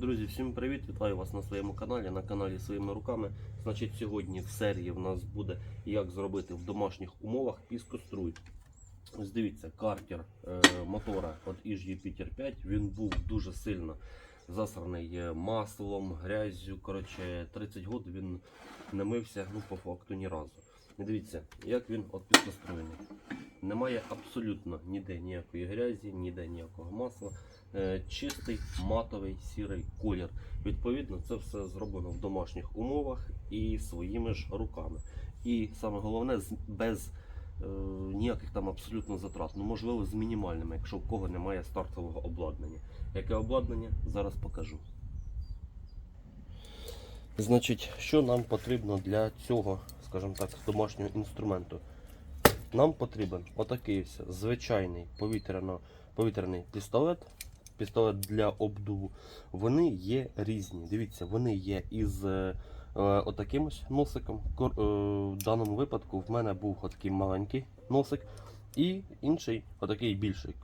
Друзі, всім привіт! Вітаю вас на своєму каналі, на каналі своїми руками. Значить, сьогодні в серії в нас буде як зробити в домашніх умовах піскоструй. Ось дивіться, картер е, мотора від Іж Jupiter 5 він був дуже сильно засраний е, маслом, грязю. Коротше, 30 років він не мився ну, по факту ні разу. Дивіться, як він от піскоструєний. Немає абсолютно ніде ніякої грязі, ніде ніякого масла. Е, чистий матовий сірий колір. Відповідно, це все зроблено в домашніх умовах і своїми ж руками. І саме головне, без е, ніяких там абсолютно затрат. Ну, можливо, з мінімальними, якщо в кого немає стартового обладнання. Яке обладнання? Зараз покажу. Значить, що нам потрібно для цього, скажімо так, домашнього інструменту? Нам потрібен отакий ось звичайний повітряно, повітряний пістолет, пістолет для обдуву. Вони є різні. Дивіться, вони є із е, е, отаким ось носиком. Кор- е, в даному випадку в мене був отакий маленький носик і інший отакий більший.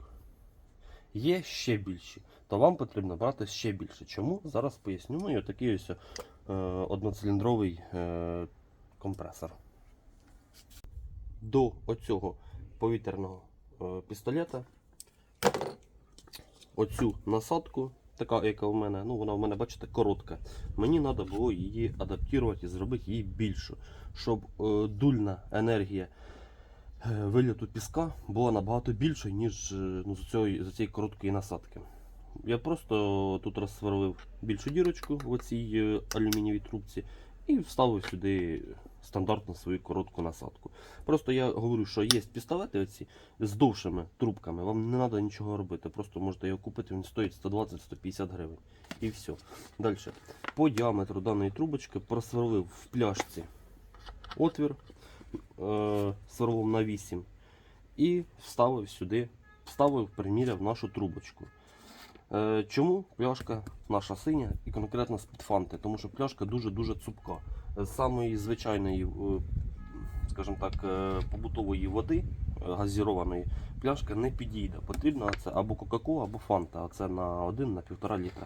Є ще більші, то вам потрібно брати ще більше. Чому? Зараз поясню. Ну і отакий ось е, одноциліндровий е, компресор. До оцього повітряного е, пістолета оцю насадку, така яка в мене, ну вона в мене, бачите, коротка. Мені треба було її адаптувати і зробити її більшу, щоб е, дульна енергія е, вильоту піска була набагато більшою, ніж ну, з, цієї, з цієї короткої насадки. Я просто тут розсверлив більшу дірочку в цій е, алюмінієвій трубці і вставив сюди стандартну свою коротку насадку. Просто я говорю, що є пістолети оці з довшими трубками, вам не треба нічого робити. Просто можете його купити, він стоїть 120-150 гривень. І все. Далі. По діаметру даної трубочки просверлив в пляшці отвір е, сверлом на 8 і вставив сюди, вставив, приміряв нашу трубочку. Е, чому пляшка наша синя і конкретно з-під фанти? Тому що пляшка дуже-дуже цупка. З самої звичайної, е, скажімо так, е, побутової води е, газірованої пляшка не підійде. Потрібно це або Кока-Кола, або Фанта. Це на 1 на 1,5 літра.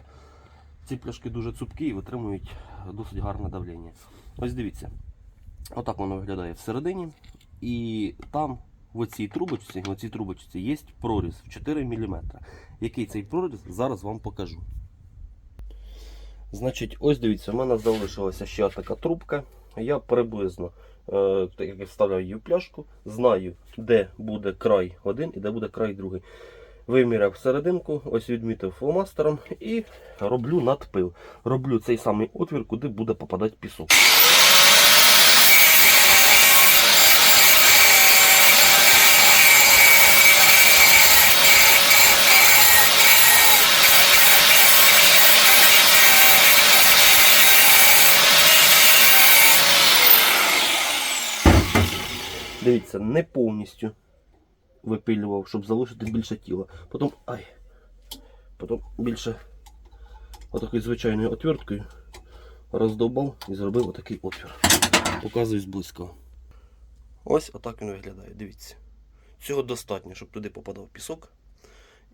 Ці пляшки дуже цупкі і витримують досить гарне давлення. Ось дивіться. Отак воно виглядає всередині. І там в цій трубочці, в цій трубочці є проріз в 4 мм. Який цей проріз, зараз вам покажу. Значить, ось дивіться, в мене залишилася ще така трубка. Я приблизно, е, як я вставляю її в пляшку, знаю, де буде край один і де буде край другий. Виміряв серединку, ось відмітив фломастером і роблю надпил. Роблю цей самий отвір, куди буде попадати пісок. Дивіться, не повністю випилював, щоб залишити більше тіла. Потім. Ай. Потім більше отакою звичайною отверткою роздовбав і зробив отакий отвір. Показую зблизько. Ось отак він виглядає, дивіться. Цього достатньо, щоб туди попадав пісок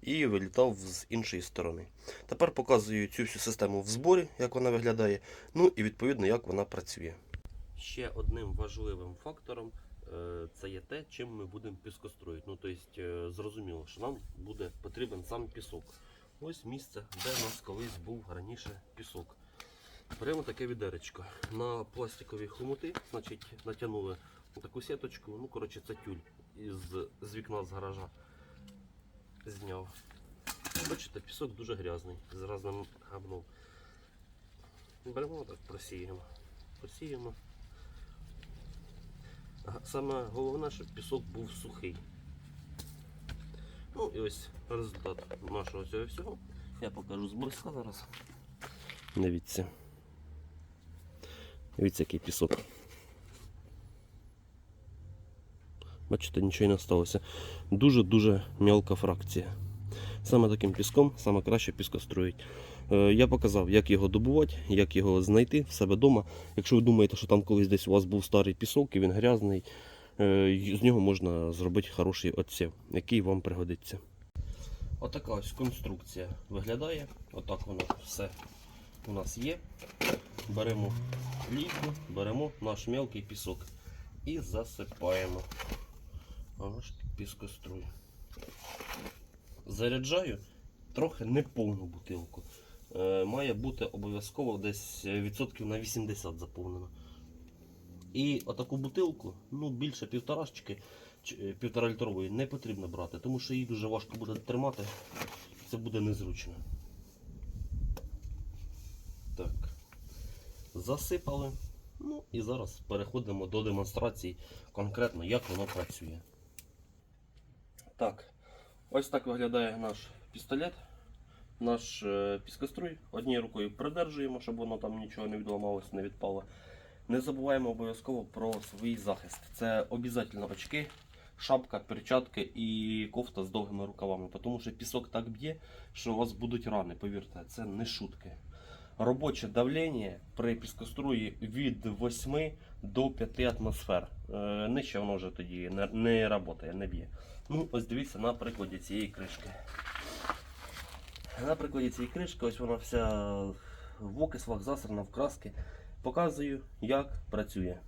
і вилітав з іншої сторони. Тепер показую цю всю систему в зборі, як вона виглядає, ну і відповідно як вона працює. Ще одним важливим фактором це є те, чим ми будемо піскостроїти. Ну, тобто, е, зрозуміло, що нам буде потрібен сам пісок. Ось місце, де у нас колись був раніше пісок. Беремо таке відеречко. На пластикові хомути, значить, натягнули таку сіточку, ну, коротше, це тюль із, з вікна з гаража зняв. Бачите, пісок дуже грязний, з разним габном. Беремо так, просіємо. Просіємо. Саме головне, щоб пісок був сухий. Ну і ось результат нашого цього всього. Я покажу зблизька зараз. Дивіться. Дивіться, який пісок. Бачите, нічого не сталося. Дуже-дуже мелка фракція. Саме таким піском саме краще піскостроїть. Е, Я показав, як його добувати, як його знайти в себе вдома. Якщо ви думаєте, що там колись десь у вас був старий пісок і він грязний, е, з нього можна зробити хороший отсів, який вам пригодиться. Отака ось конструкція виглядає. Отак воно все у нас є. Беремо плівку, беремо наш мелкий пісок і засипаємо наш піскоструй. Заряджаю трохи неповну бутилку. Е, має бути обов'язково десь відсотків на 80 заповнено. І отаку бутилку, ну більше півторашечки, е, півтора літрової не потрібно брати, тому що її дуже важко буде тримати. Це буде незручно. Так. Засипали. Ну і зараз переходимо до демонстрації конкретно, як воно працює. Так, ось так виглядає наш пістолет, наш е, піскоструй. Однією рукою придержуємо, щоб воно там нічого не відламалося, не відпало. Не забуваємо обов'язково про свій захист. Це обов'язково очки, шапка, перчатки і кофта з довгими рукавами. Тому що пісок так б'є, що у вас будуть рани, повірте, це не шутки. Робоче давлення при піскоструї від 8 до 5 атмосфер. Е, Нижче воно вже тоді не, працює, не б'є. Ну, ось дивіться на прикладі цієї кришки. На прикладі цієї кришки, ось вона вся в окислах засрана в краски. Показую, як працює.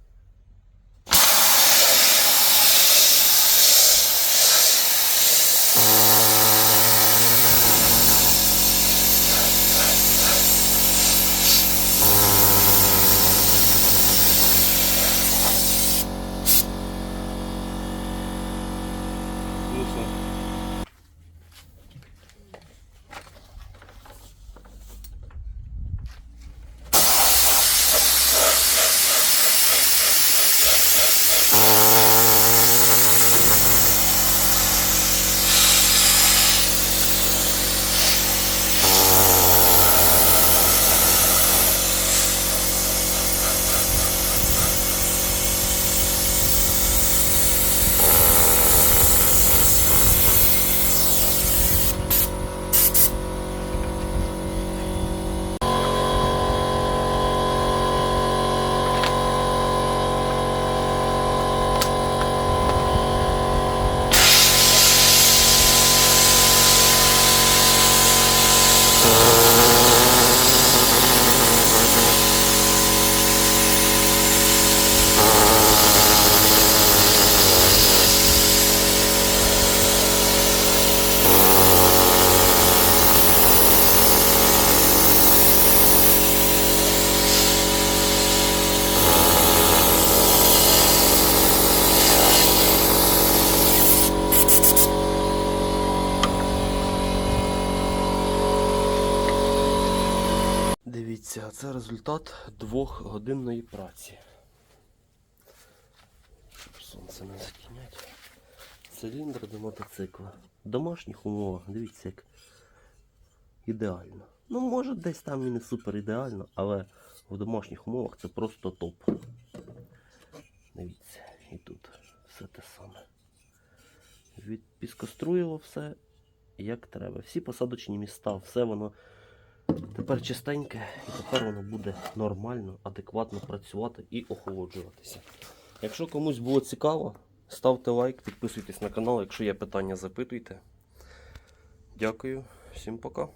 Дивіться, це результат двохгодинної праці. Сонце не затінять. Циліндр до мотоцикла. В домашніх умовах, дивіться, як ідеально. Ну, може, десь там і не супер ідеально, але в домашніх умовах це просто топ. Дивіться, і тут все те саме. Від піскоструїло все як треба. Всі посадочні міста, все воно тепер чистеньке, і тепер воно буде нормально, адекватно працювати і охолоджуватися. Якщо комусь було цікаво, ставте лайк, підписуйтесь на канал. Якщо є питання, запитуйте. Дякую, всім пока.